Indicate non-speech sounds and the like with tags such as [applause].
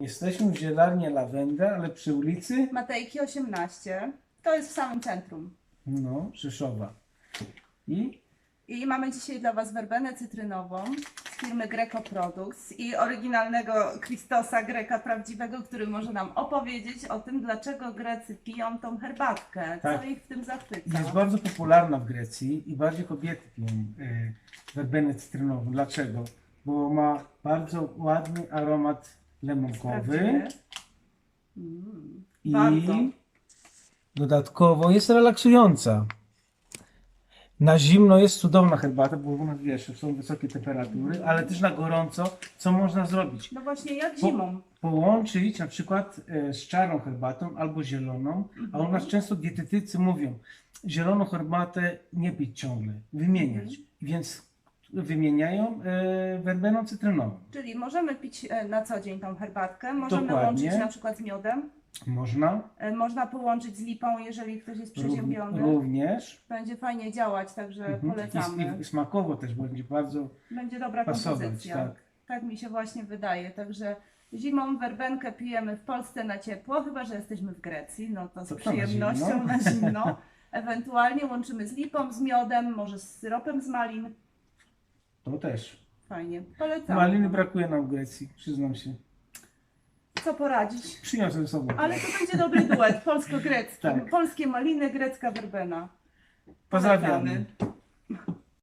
Jesteśmy w zielarni Lawendę, ale przy ulicy Matejki 18. To jest w samym centrum. no, Rzeszowa. I I mamy dzisiaj dla Was werbenę cytrynową z firmy Greco Products i oryginalnego Christosa Greka prawdziwego, który może nam opowiedzieć o tym, dlaczego Grecy piją tą herbatkę. Tak. Co ich w tym zachwyca. jest bardzo popularna w Grecji i bardziej kobiety piją e, werbenę cytrynową. Dlaczego? Bo ma bardzo ładny aromat lemonkowy. Mm, i Bardzo. dodatkowo jest relaksująca. Na zimno jest cudowna herbata, bo u nas wiesz, są wysokie temperatury, ale też na gorąco, co można zrobić? No właśnie jak Po- zimą. połączyć na przykład e, z czarną herbatą albo zieloną, a u nas często dietetycy mówią, zieloną herbatę nie pić ciągle, wymieniać. Więc wymieniają e, werbeną cytrynową. Czyli możemy pić e, na co dzień tą herbatkę, możemy Dokładnie. łączyć na przykład z miodem, Można e, można połączyć z lipą, jeżeli ktoś jest przeziębiony. rów- również. Będzie fajnie działać, także Mhm. polecamy. I, smakowo też będzie bardzo Będzie dobra pasować. kompozycja. Tak. Tak mi się właśnie wydaje. Także zimą werbenkę pijemy w Polsce na ciepło, chyba że jesteśmy w Grecji, no to z To to na przyjemnością zimno. na zimno. [laughs] Ewentualnie łączymy z lipą, z miodem, może z syropem z malin. To też. Fajnie, polecamy. Maliny brakuje nam w Grecji, przyznam się. Co poradzić? Przyniosę ze sobą. Ale to będzie dobry duet, polsko-grecki. Tak. Polskie maliny, grecka werbena. Pozdrawiamy. Polecamy.